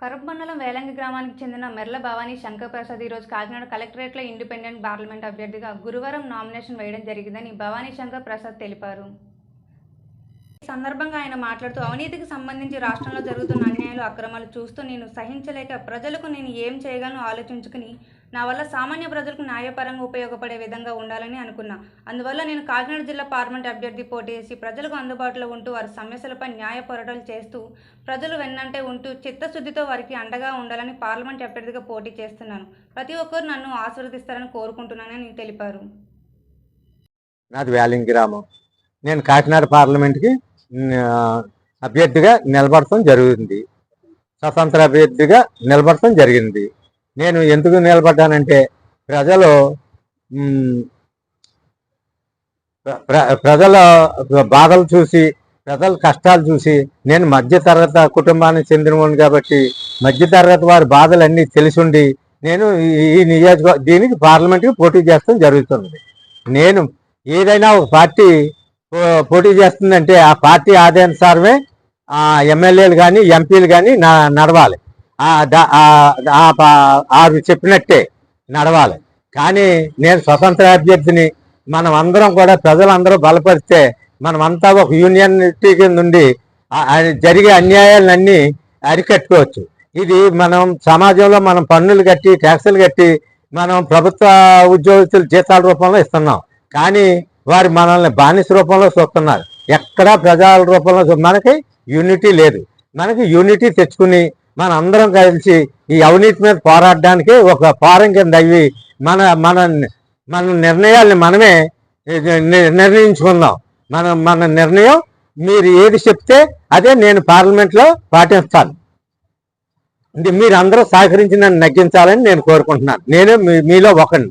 కరబ్ మండలం వేలంగి గ్రామానికి చెందిన మెర్ల భవానీ శంకర్ ప్రసాద్ ఈరోజు కాకినాడ కలెక్టరేట్లో ఇండిపెండెంట్ పార్లమెంట్ అభ్యర్థిగా గురువారం నామినేషన్ వేయడం జరిగిందని భవానీ శంకర్ ప్రసాద్ తెలిపారు. ఈ సందర్భంగా ఆయన మాట్లాడుతూ అవినీతికి సంబంధించి రాష్ట్రంలో జరుగుతున్న అన్యాయాలు అక్రమాలు చూస్తూ నేను సహించలేక ప్రజలకు నేను ఏం చేయగలను ఆలోచించుకుని నా వల్ల సామాన్య ప్రజలకు న్యాయపరంగా ఉపయోగపడే విధంగా ఉండాలని అనుకున్నా. అందువల్ల నేను కాకినాడ జిల్లా పార్లమెంట్ అభ్యర్థి పోటీ చేసి ప్రజలకు అందుబాటులో ఉంటూ వారి సమస్యలపై న్యాయ పోరాటాలు చేస్తూ ప్రజలు వెన్నంటే ఉంటూ చిత్తశుద్ధితో వారికి అండగా ఉండాలని పార్లమెంట్ అభ్యర్థిగా పోటీ చేస్తున్నాను. ప్రతి ఒక్కరు నన్ను ఆశీర్వదిస్తారని కోరుకుంటున్నానని తెలిపారు. నాది వ్యాలింగ్ గ్రామం. నేను కాకినాడ పార్లమెంట్కి అభ్యర్థిగా నిలబడటం జరుగుతుంది స్వతంత్ర అభ్యర్థిగా నిలబడటం జరిగింది. నేను ఎందుకు నిలబడ్డానంటే ప్రజలు ప్ర- ప్రజల బాధలు చూసి ప్రజల కష్టాలు చూసి నేను మధ్యతరగతి కుటుంబానికి చెందినవాడిని కాబట్టి మధ్యతరగతి వారి బాధలన్నీ తెలిసుండి నేను ఈ- ఈ నియోజక దీనికి పార్లమెంట్కి పోటీ చేస్తాం జరుగుతుంది నేను ఏదైనా ఒక పార్టీ పో- పోటీ చేస్తుందంటే ఆ పార్టీ ఆదాయానుసారమే ఎమ్మెల్యేలు కానీ ఎంపీలు కానీ నడవాలి. ఆరు చెప్పినట్టే నడవాలి. కానీ నేను స్వతంత్ర అభ్యర్థిని మనం అందరం కూడా ప్రజలందరూ బలపరిస్తే మనమంతా ఒక యూనియనిటీ కింద ఉండి జరిగే అన్యాయాలన్నీ అరికట్టుకోవచ్చు. ఇది మనం సమాజంలో మనం పన్నులు కట్టి ట్యాక్సులు కట్టి మనం ప్రభుత్వ ఉద్యోగస్తులు జీతాల రూపంలో ఇస్తున్నాం. కానీ వారు మనల్ని బానిస రూపంలో చూస్తున్నారు. ఎక్కడా ప్రజల రూపంలో చూ- మనకి యూనిటీ లేదు. మనకి యూనిటీ తెచ్చుకుని మన అందరం కలిసి ఈ అవినీతి మీద పోరాడడానికి ఒక ఫారం కింద అవి మన మన మన నిర్ణయాల్ని మనమే నిర్ణయించుకుందాం. మన మన నిర్ణయం మీరు ఏది చెప్తే అదే నేను పార్లమెంట్లో పాటిస్తాను. అంటే మీరు అందరూ సహకరించి నన్ను నగ్గించాలని నేను కోరుకుంటున్నాను. నేను మీ- మీలో ఒకరిని